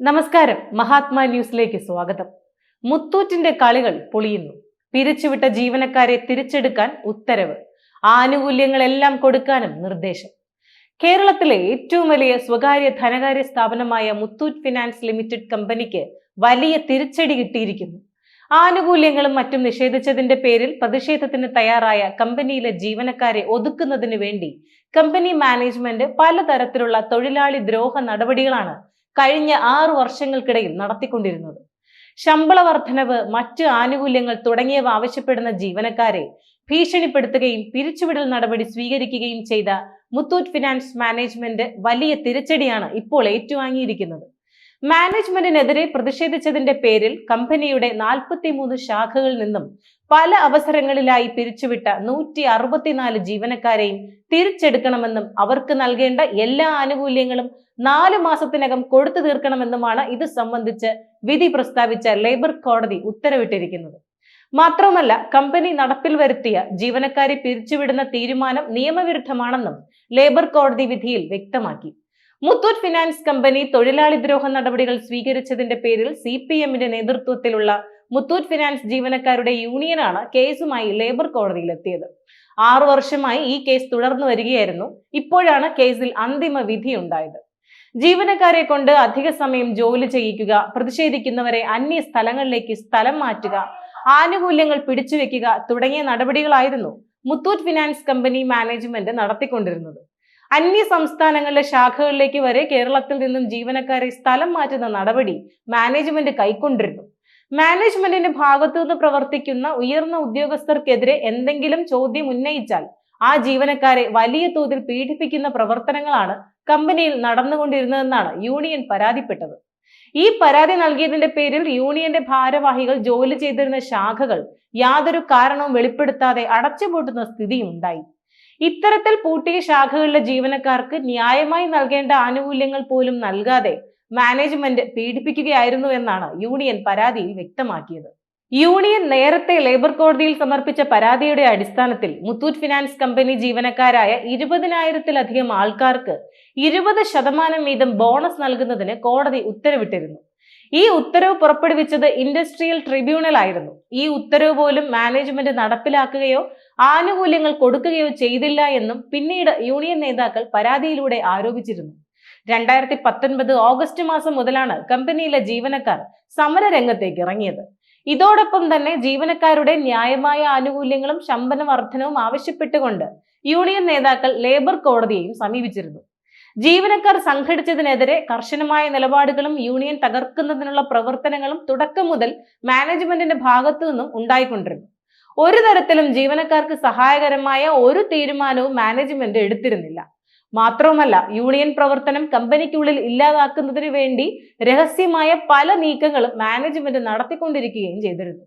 നമസ്കാരം. മഹാത്മാ ന്യൂസിലേക്ക് സ്വാഗതം. മുത്തൂറ്റിന്റെ കളികൾ പൊളിയുന്നു. പിരിച്ചുവിട്ട ജീവനക്കാരെ തിരിച്ചെടുക്കാൻ ഉത്തരവ്. ആനുകൂല്യങ്ങളെല്ലാം കൊടുക്കാനും നിർദ്ദേശം. കേരളത്തിലെ ഏറ്റവും വലിയ സ്വകാര്യ ധനകാര്യ സ്ഥാപനമായ മുത്തൂറ്റ് ഫിനാൻസ് ലിമിറ്റഡ് കമ്പനിക്ക് വലിയ തിരിച്ചടി കിട്ടിയിരിക്കുന്നു. ആനുകൂല്യങ്ങളും മറ്റും നിഷേധിച്ചതിന്റെ പേരിൽ പ്രതിഷേധത്തിന് തയ്യാറായ കമ്പനിയിലെ ജീവനക്കാരെ ഒതുക്കുന്നതിന് വേണ്ടി കമ്പനി മാനേജ്മെന്റ് പലതരത്തിലുള്ള തൊഴിലാളി ദ്രോഹ നടപടികളാണ് കഴിഞ്ഞ ആറു വർഷങ്ങൾക്കിടയിൽ നടത്തിക്കൊണ്ടിരുന്നത്. ശമ്പള വർധനവ് മറ്റ് ആനുകൂല്യങ്ങൾ തുടങ്ങിയവ ആവശ്യപ്പെടുന്ന ജീവനക്കാരെ ഭീഷണിപ്പെടുത്തുകയും പിരിച്ചുവിടൽ നടപടി സ്വീകരിക്കുകയും ചെയ്ത മുത്തൂറ്റ് ഫിനാൻസ് മാനേജ്മെന്റ് വലിയ തിരിച്ചടിയാണ് ഇപ്പോൾ ഏറ്റുവാങ്ങിയിരിക്കുന്നത്. മാനേജ്മെന്റിനെതിരെ പ്രതിഷേധിച്ചതിന്റെ പേരിൽ കമ്പനിയുടെ നാൽപ്പത്തിമൂന്ന് ശാഖകളിൽ നിന്നും പല അവസരങ്ങളിലായി പിരിച്ചുവിട്ട നൂറ്റി അറുപത്തിനാല് ജീവനക്കാരെയും തിരിച്ചെടുക്കണമെന്നും അവർക്ക് നൽകേണ്ട എല്ലാ ആനുകൂല്യങ്ങളും നാല് മാസത്തിനകം കൊടുത്തു തീർക്കണമെന്നുമാണ് ഇത് സംബന്ധിച്ച് വിധി പ്രസ്താവിച്ച ലേബർ കോടതി ഉത്തരവിട്ടിരിക്കുന്നത്. മാത്രമല്ല കമ്പനി നടപ്പിൽ വരുത്തിയ ജീവനക്കാരെ പിരിച്ചുവിടുന്ന തീരുമാനം നിയമവിരുദ്ധമാണെന്നും ലേബർ കോടതി വിധിയിൽ വ്യക്തമാക്കി. മുത്തൂറ്റ് ഫിനാൻസ് കമ്പനി തൊഴിലാളി ദ്രോഹ നടപടികൾ സ്വീകരിച്ചതിന്റെ പേരിൽ സി പി എമ്മിന്റെ നേതൃത്വത്തിലുള്ള മുത്തൂറ്റ് ഫിനാൻസ് ജീവനക്കാരുടെ യൂണിയനാണ് കേസുമായി ലേബർ കോടതിയിലെത്തിയത്. ആറു വർഷമായി ഈ കേസ് തുടർന്നു വരികയായിരുന്നു. ഇപ്പോഴാണ് കേസിൽ അന്തിമ വിധി ഉണ്ടായത് ജീവനക്കാരെ കൊണ്ട് അധിക സമയം ജോലി ചെയ്യിക്കുക പ്രതിഷേധിക്കുന്നവരെ അന്യ സ്ഥലങ്ങളിലേക്ക് സ്ഥലം മാറ്റുക ആനുകൂല്യങ്ങൾ പിടിച്ചുവെക്കുക തുടങ്ങിയ നടപടികളായിരുന്നു മുത്തൂറ്റ് ഫിനാൻസ് കമ്പനി മാനേജ്മെന്റ് നടത്തിക്കൊണ്ടിരുന്നത്. അന്യ സംസ്ഥാനങ്ങളിലെ ശാഖകളിലേക്ക് വരെ കേരളത്തിൽ നിന്നും ജീവനക്കാരെ സ്ഥലം മാറ്റുന്ന നടപടി മാനേജ്മെന്റ് കൈക്കൊണ്ടിരുന്നു. മാനേജ്മെന്റിന്റെ ഭാഗത്തുനിന്ന് പ്രവർത്തിക്കുന്ന ഉയർന്ന ഉദ്യോഗസ്ഥർക്കെതിരെ എന്തെങ്കിലും ചോദ്യം ഉന്നയിച്ചാൽ ആ ജീവനക്കാരെ വലിയ തോതിൽ പീഡിപ്പിക്കുന്ന പ്രവർത്തനങ്ങളാണ് കമ്പനിയിൽ നടന്നുകൊണ്ടിരുന്നതെന്നാണ് യൂണിയൻ പരാതിപ്പെട്ടത്. ഈ പരാതി നൽകിയതിന്റെ പേരിൽ യൂണിയന്റെ ഭാരവാഹികൾ ജോലി ചെയ്തിരുന്ന ശാഖകൾ യാതൊരു കാരണവും വെളിപ്പെടുത്താതെ അടച്ചുപൂട്ടുന്ന സ്ഥിതിയുണ്ടായി. ഇത്തരത്തിൽ പൂട്ടിയ ശാഖകളിലെ ജീവനക്കാർക്ക് ന്യായമായി നൽകേണ്ട ആനുകൂല്യങ്ങൾ പോലും നൽകാതെ മാനേജ്മെന്റ് പീഡിപ്പിക്കുകയായിരുന്നു എന്നാണ് യൂണിയൻ പരാതിയിൽ വ്യക്തമാക്കിയത്. യൂണിയൻ നേരത്തെ ലേബർ കോടതിയിൽ സമർപ്പിച്ച പരാതിയുടെ അടിസ്ഥാനത്തിൽ മുത്തൂറ്റ് ഫിനാൻസ് കമ്പനി ജീവനക്കാരായ ഇരുപതിനായിരത്തിലധികം ആൾക്കാർക്ക് ഇരുപത് ശതമാനം വീതം ബോണസ് നൽകുന്നതിന് കോടതി ഉത്തരവിട്ടിരുന്നു. ഈ ഉത്തരവ് പുറപ്പെടുവിച്ചത് ഇൻഡസ്ട്രിയൽ ട്രിബ്യൂണൽ ആയിരുന്നു. ഈ ഉത്തരവ് പോലും മാനേജ്മെന്റ് നടപ്പിലാക്കുകയോ ആനുകൂല്യങ്ങൾ കൊടുക്കുകയോ ചെയ്തില്ല എന്നും പിന്നീട് യൂണിയൻ നേതാക്കൾ പരാതിയിലൂടെ ആരോപിച്ചിരുന്നു. രണ്ടായിരത്തി പത്തൊൻപത് ഓഗസ്റ്റ് മാസം മുതലാണ് കമ്പനിയിലെ ജീവനക്കാർ സമര രംഗത്തേക്ക് ഇറങ്ങിയത്. ഇതോടൊപ്പം തന്നെ ജീവനക്കാരുടെ ന്യായമായ ആനുകൂല്യങ്ങളും ശമ്പന വർധനവും ആവശ്യപ്പെട്ടുകൊണ്ട് യൂണിയൻ നേതാക്കൾ ലേബർ കോടതിയെയും സമീപിച്ചിരുന്നു. ജീവനക്കാർ സംഘടിച്ചതിനെതിരെ കർശനമായ നിലപാടുകളും യൂണിയൻ തകർക്കുന്നതിനുള്ള പ്രവർത്തനങ്ങളും തുടക്കം മുതൽ മാനേജ്മെന്റിന്റെ ഭാഗത്തു നിന്നും ഉണ്ടായിക്കൊണ്ടിരുന്നു. ഒരു തരത്തിലും ജീവനക്കാർക്ക് സഹായകരമായ ഒരു തീരുമാനവും മാനേജ്മെന്റ് എടുത്തിരുന്നില്ല. മാത്രവുമല്ല യൂണിയൻ പ്രവർത്തനം കമ്പനിക്കുള്ളിൽ ഇല്ലാതാക്കുന്നതിന് വേണ്ടി രഹസ്യമായ പല നീക്കങ്ങളും മാനേജ്മെന്റ് നടത്തിക്കൊണ്ടിരിക്കുകയും ചെയ്തിരുന്നു.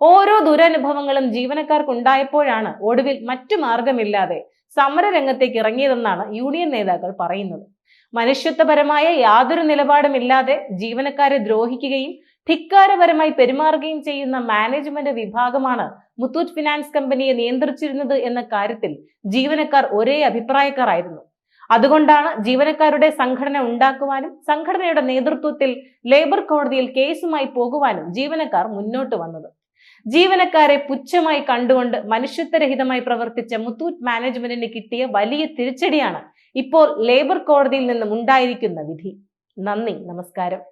ഓരോ ദുരനുഭവങ്ങളും ജീവനക്കാർക്ക് ഉണ്ടായപ്പോഴാണ് ഒടുവിൽ മറ്റു മാർഗമില്ലാതെ സമരരംഗത്തേക്ക് ഇറങ്ങിയതെന്നാണ് യൂണിയൻ നേതാക്കൾ പറയുന്നത്. മനുഷ്യത്വപരമായ യാതൊരു നിലപാടുമില്ലാതെ ജീവനക്കാരെ ദ്രോഹിക്കുകയും ധിക്കാരപരമായി പെരുമാറുകയും ചെയ്യുന്ന മാനേജ്മെന്റ് വിഭാഗമാണ് മുത്തൂറ്റ് ഫിനാൻസ് കമ്പനിയെ നിയന്ത്രിച്ചിരുന്നത് എന്ന കാര്യത്തിൽ ജീവനക്കാർ ഒരേ അഭിപ്രായക്കാരായിരുന്നു. അതുകൊണ്ടാണ് ജീവനക്കാരുടെ സംഘടന ഉണ്ടാക്കുവാനും സംഘടനയുടെ നേതൃത്വത്തിൽ ലേബർ കോടതിയിൽ കേസുമായി പോകുവാനും ജീവനക്കാർ മുന്നോട്ട് വന്നത്. ജീവനക്കാരെ പുച്ഛമായി കണ്ടുകൊണ്ട് മനുഷ്യത്വരഹിതമായി പ്രവർത്തിച്ച മുത്തൂറ്റ് മാനേജ്മെന്റിന് കിട്ടിയ വലിയ തിരിച്ചടിയാണ് ഇപ്പോൾ ലേബർ കോടതിയിൽ നിന്നും ഉണ്ടായിരിക്കുന്ന വിധി. നന്ദി നമസ്കാരം.